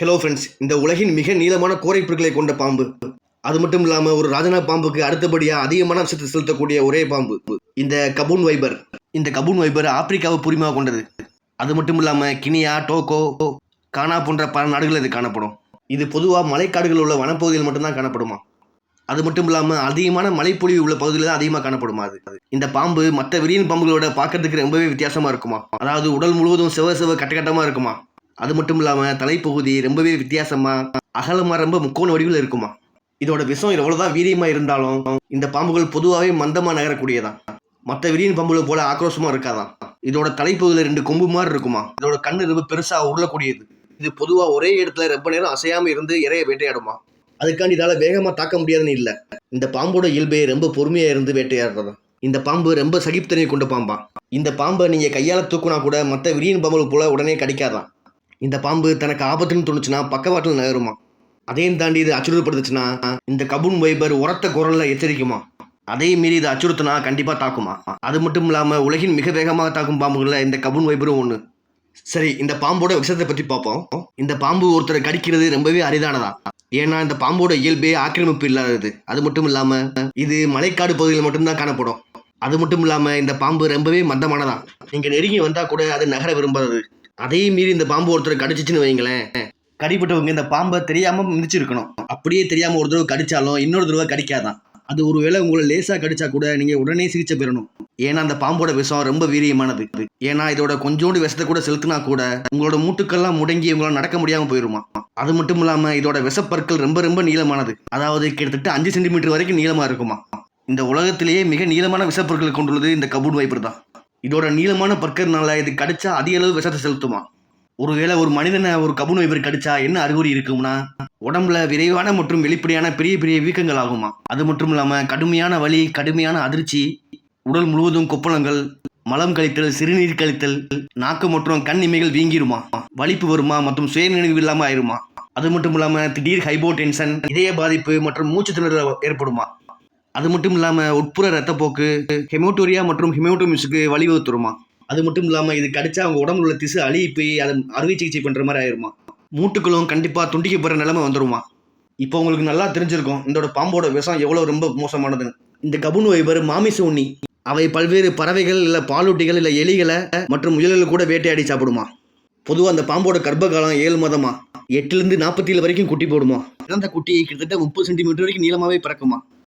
Hello friends இந்த உலகின் மிக நீளமான கோரை புற்களை கொண்ட பாம்பு. அது மட்டும் இல்லாமல் ஒரு ராஜனா பாம்புக்கு அடுத்தபடியாக அதிகமான விஷத்தை செலுத்தக்கூடிய ஒரே பாம்பு. இந்த கபூன் வைபர். இந்த கபூன் வைபர் ஆப்பிரிக்காவை புரிமையாக கொண்டது. அது மட்டும் இல்லாமல் கினியா டோகோ கானா போன்ற பல நாடுகளில் இது காணப்படும். இது பொதுவாக மலைக்காடுகளில் உள்ள வனப்பகுதியில் மட்டும்தான் காணப்படுமா? அது மட்டும் இல்லாமல் அதிகமான மழைப்பொழிவு உள்ள பகுதியில் தான் அதிகமாக காணப்படுமா அது? இந்த பாம்பு மற்ற விரியன் பாம்புகளோட பார்க்கறதுக்கு ரொம்பவே வித்தியாசமாக இருக்குமா? அதாவது உடல் முழுவதும் செவ செவ கட்டகட்டமாக இருக்குமா? அது மட்டும் இல்லாமல் தலைப்பகுதி ரொம்பவே வித்தியாசமாக அகலமாக ரொம்ப முக்கோண வடிவில் இருக்குமா? இதோட விஷம் எவ்வளோதான் வீரியமாக இருந்தாலும் இந்த பாம்புகள் பொதுவாகவே மந்தமாக நகரக்கூடியதான். மற்ற விரியன் பாம்புகளை போல ஆக்ரோஷமாக இருக்காதான். இதோட தலைப்பகுதியில் ரெண்டு கொம்பு மாதிரி இருக்குமா? இதோட கண்ணு ரொம்ப பெருசாக உருளக்கூடியது. இது பொதுவாக ஒரே இடத்துல ரொம்ப நேரம் அசையாமல் இருந்து இறைய வேட்டையாடுமா? அதுக்காண்டி இதால் வேகமாக தாக்க முடியாதுன்னு இல்லை. இந்த பாம்போட இயல்பே ரொம்ப பொறுமையாக இருந்து வேட்டையாடுறதா இந்த பாம்பு ரொம்ப சகிப்புத்தன்மை கொண்ட பாம்பா. இந்த பாம்பை நீங்கள் கையால் தூக்குனா கூட மற்ற விரியன் பாம்புகள் போல உடனே கிடைக்காதான். இந்த பாம்பு தனக்கு ஆபத்துன்னு தோணுச்சுன்னா பக்கவாட்டில் நகருமா? அதையும் தாண்டி இது அச்சுறுத்தப்படுத்துச்சுன்னா இந்த கபூன் வைபர் உரத்த குரலில் எச்சரிக்குமா? அதையும் மீறி இது அச்சுறுத்தினா கண்டிப்பாக தாக்குமா? அது மட்டும் இல்லாமல் உலகின் மிக வேகமாக தாக்கும் பாம்புகளில் இந்த கபூன் வைபரும் ஒன்று சரி இந்த பாம்போட விஷயத்தை பற்றி பார்ப்போம். இந்த பாம்பு ஒருத்தரை கடிக்கிறது ரொம்பவே அரிதானதா? ஏன்னா இந்த பாம்போட இயல்பே ஆக்கிரமிப்பு இல்லாதது. அது மட்டும் இல்லாமல் இது மலைக்காடு பகுதியில் மட்டும்தான் காணப்படும். அது மட்டும் இல்லாமல் இந்த பாம்பு ரொம்பவே மந்தமானதான் நீங்கள் நெருங்கி வந்தால் கூட அது நகர விரும்பாதது. அதையும் மீறி இந்த பாம்பு ஒருத்தர் கடிச்சிச்சுன்னு வைங்களேன். கடிப்பட்டவங்க இந்த பாம்பை தெரியாம மிதிச்சிருக்கணும். அப்படியே தெரியாம ஒரு தடவை கடிச்சாலும் இன்னொரு தடவை கடிக்காதான். அது ஒருவேளை உங்களை லேசா கடிச்சா கூட நீங்க உடனே சிகிச்சை பெறணும். ஏன்னா அந்த பாம்போட விஷம் ரொம்ப வீரியமானது. ஏன்னா இதோட கொஞ்சோண்டு விஷத்தை கூட செலுத்தினா கூட உங்களோட மூட்டுக்கெல்லாம் முடங்கி உங்களால் நடக்க முடியாம போயிருமா? அது மட்டும் இல்லாம இதோட விஷப்பற்கள் ரொம்ப ரொம்ப நீளமானது. அதாவது கிட்டத்தட்ட அஞ்சு சென்டிமீட்டர் வரைக்கும் நீளமா இருக்குமா? இந்த உலகத்திலேயே மிக நீளமான விஷப்பொருட்களை கொண்டுள்ளது இந்த கபூன் வைப்பர் தான். இதோட நீளமான பற்கர்னால இது கடிச்சா அதிக அளவு விஷத்தை செலுத்துமா? ஒருவேளை ஒரு மனிதனை ஒரு கபூன் வைப்பர் கடிச்சா என்ன அறிகுறி இருக்கும்னா? உடம்புல விரைவான மற்றும் வெளிப்படையான பெரிய பெரிய வீக்கங்கள் ஆகுமா? அது மட்டும் இல்லாமல் கடுமையான வலி கடுமையான அதிர்ச்சி உடல் முழுவதும் கொப்பளங்கள் மலம் கழித்தல் சிறுநீர் கழித்தல் நாக்கு மற்றும் கண் இமைகள் வீங்கிருமா? வலிப்பு வருமா மற்றும் சுயநினைவு இல்லாமல் ஆயிருமா? அது மட்டும் இல்லாமல் திடீர் ஹைபோ டென்ஷன் இதய பாதிப்பு மற்றும் மூச்சு திணறல் ஏற்படுமா? அது மட்டும் இல்லாமல் உட்புற ரத்தப்போக்கு ஹெமோட்டோரியா மற்றும் ஹெமோட்டோமிஸுக்கு வழிவகுத்துருமா? அது மட்டும் இல்லாமல் இது கடிச்சா அவங்க உடம்புல உள்ள திசு அழுகி போய் அதை அறுவை சிகிச்சை பண்ணுற மாதிரி ஆயிருமா? மூட்டுக்களும் கண்டிப்பாக துண்டிக்கப்படுற நிலைமை வந்துருமா? இப்போ உங்களுக்கு நல்லா தெரிஞ்சிருக்கும் இதோட பாம்போட விஷம் எவ்வளோ ரொம்ப மோசமானதுன்னு. இந்த கபுன் வைபர் மாமிச உண்ணி அவை பல்வேறு பறவைகள் இல்லை பாலூட்டிகள் இல்லை எலிகளை மற்றும் முயல்கள் கூட வேட்டையாடி சாப்பிடுமா? பொதுவாக அந்த பாம்போட கர்ப்ப காலம் ஏழு மாதமா? எட்டுலேருந்து நாற்பத்தி ஏழு வரைக்கும் குட்டி போடுமா? அந்த குட்டி கிட்டத்தட்ட முப்பது சென்டிமீட்டர் வரைக்கும் நீளமாகவே பிறக்குமா?